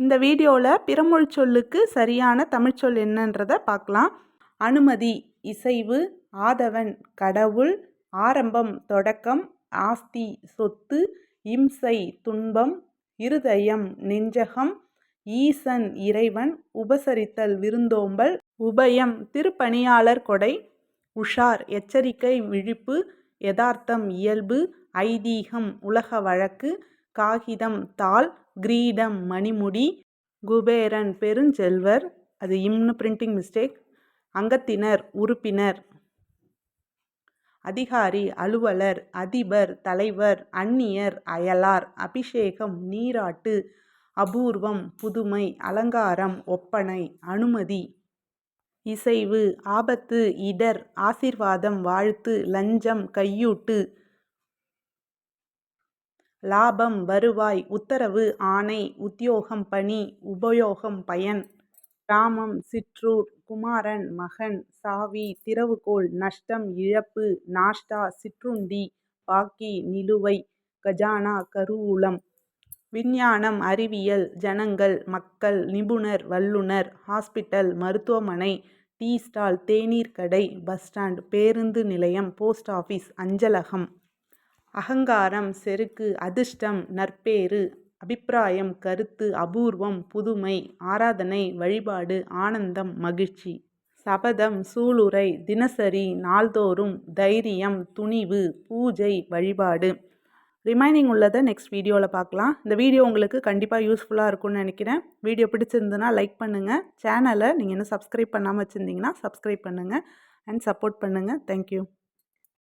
இந்த வீடியோவில் பிறமொழி சொல்லுக்கு சரியான தமிழ்ச்சொல் என்னன்றதை பார்க்கலாம் அனுமதி இசைவு ஆதவன் கடவுள் ஆரம்பம் தொடக்கம் ஆஸ்தி சொத்து இம்சை துன்பம் இருதயம் நெஞ்சகம் ஈசன் இறைவன் உபசரித்தல் விருந்தோம்பல் உபயம் திருப்பணியாளர் கொடை உஷார் எச்சரிக்கை விழிப்பு யதார்த்தம் இயல்பு ஐதீகம் உலக வழக்கு காகிதம் தாள் கிரீடம் மணிமுடி குபேரன் பெருஞ்செல்வர் அது இம்னு பிரிண்டிங் மிஸ்டேக் அங்கத்தினர் உறுப்பினர் அதிகாரி அலுவலர் அதிபர் தலைவர் அந்நியர் அயலார் அபிஷேகம் நீராட்டு அபூர்வம் புதுமை அலங்காரம் ஒப்பனை அனுமதி இசைவு ஆபத்து இடர் ஆசிர்வாதம் வாழ்த்து லஞ்சம் கையூட்டு லாபம் வருவாய் உத்தரவு ஆணை உத்தியோகம் பணி உபயோகம் பயன். கிராமம் சிற்றூர் குமாரன் மகன் சாவி திறவுகோள் நஷ்டம் இழப்பு நாஷ்டா சிற்றுண்டி பாக்கி நிலுவை கஜானா கருவூலம். விஞ்ஞானம் அறிவியல் ஜனங்கள் மக்கள் நிபுணர் வல்லுனர் ஹாஸ்பிட்டல் மருத்துவமனை டீ ஸ்டால் தேநீர் கடை பஸ் ஸ்டாண்ட் பேருந்து நிலையம் போஸ்ட் ஆஃபீஸ் அஞ்சலகம். அகங்காரம் செருக்கு அதிர்ஷ்டம் நற்பேறு அபிப்பிராயம் கருத்து அபூர்வம் புதுமை ஆராதனை வழிபாடு ஆனந்தம் மகிழ்ச்சி. சபதம் சூளுரை தினசரி நாள்தோறும் தைரியம் துணிவு பூஜை வழிபாடு. ரிமைனிங் உள்ளதை நெக்ஸ்ட் வீடியோவில் பார்க்கலாம். இந்த வீடியோ உங்களுக்கு கண்டிப்பாக யூஸ்ஃபுல்லாக இருக்கும்னு நினைக்கிறேன். வீடியோ பிடிச்சிருந்ததுன்னா லைக் பண்ணுங்கள் சேனலை நீங்கள் இன்னும் சப்ஸ்கிரைப் பண்ணாமல் வச்சுருந்தீங்கன்னா சப்ஸ்கிரைப் பண்ணுங்கள் அண்ட் சப்போர்ட் பண்ணுங்கள் தேங்க்யூ